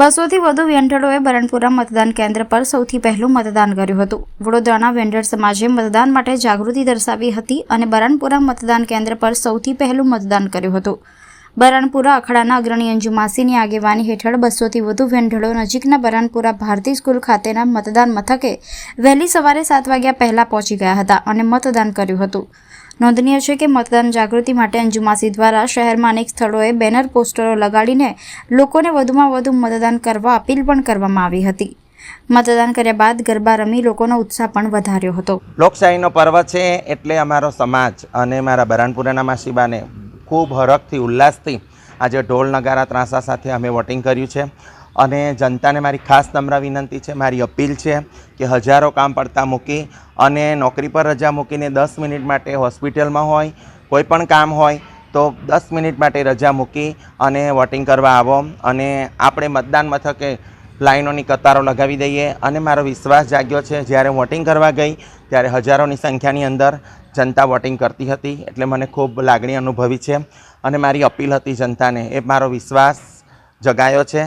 બસોથી વધુ વેન્ડરોએ બરણપુરા મતદાન કેન્દ્ર પર સૌથી પહેલું મતદાન કર્યું હતું. વડોદરાના વેન્ડર સમાજે મતદાન માટે જાગૃતિ દર્શાવી હતી અને બરણપુરા મતદાન કેન્દ્ર પર સૌથી પહેલું મતદાન કર્યું હતું. બરણપુરા અખાડાના અગ્રણી અંજુ આગેવાની હેઠળ બસોથી વધુ વેન્ડળો નજીકના બરણપુરા ભારતી સ્કૂલ ખાતેના મતદાન મથકે વહેલી સવારે સાત વાગ્યા પહેલા પહોંચી ગયા હતા અને મતદાન કર્યું હતું. નોંધનીય છે કે મતદાન જાગૃતિ માટે અંજુમાસી દ્વારા શહેરમાં અનેક સ્થળોએ બેનર પોસ્ટરો લગાડીને લોકોને વધુમાં વધુ મતદાન કરવા અપીલ પણ કરવામાં આવી હતી. મતદાન કર્યા બાદ ગરબા રમી લોકોનો ઉત્સાહ પણ વધાર્યો હતો. લોકશાહીનો પર્વ છે એટલે અમારો સમાજ અને મારા બરાનપુરાના માસીબાને ખૂબ હરખથી, ઉલ્લાસથી આજે ઢોલ, નગારા, ત્રાસા સાથે અમે વોટિંગ કર્યું છે. અને જનતાને મારી ખાસ નમ્ર વિનંતી છે, મારી અપીલ છે કે હજારો કામ પડતા મૂકી અને નોકરી પર રજા મૂકીને દસ મિનિટ માટે હોસ્પિટલમાં હોય, કોઈ પણ કામ હોય, તો દસ મિનિટ માટે રજા મૂકી અને વોટિંગ કરવા આવો અને આપણે મતદાન મથકે લાઈનોની કતારો લગાવી દઈએ. અને મારો વિશ્વાસ જાગ્યો છે, જ્યારે વોટિંગ કરવા ગઈ, ત્યારે હજારોની સંખ્યાની અંદર જનતા વોટિંગ કરતી હતી, એટલે મને ખૂબ લાગણી અનુભવી છે અને મારી અપીલ હતી જનતાને. એ મારો વિશ્વાસ જગાયો છે.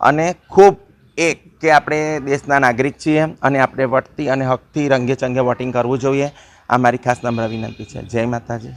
અને ખૂબ એક કે આપણે દેશના નાગરિક છીએ અને આપણે વટતી અને હકથી રંગે ચંગે વોટિંગ કરવું જોઈએ. આ મારી ખાસ નમ્ર વિનંતી છે. જય માતાજી.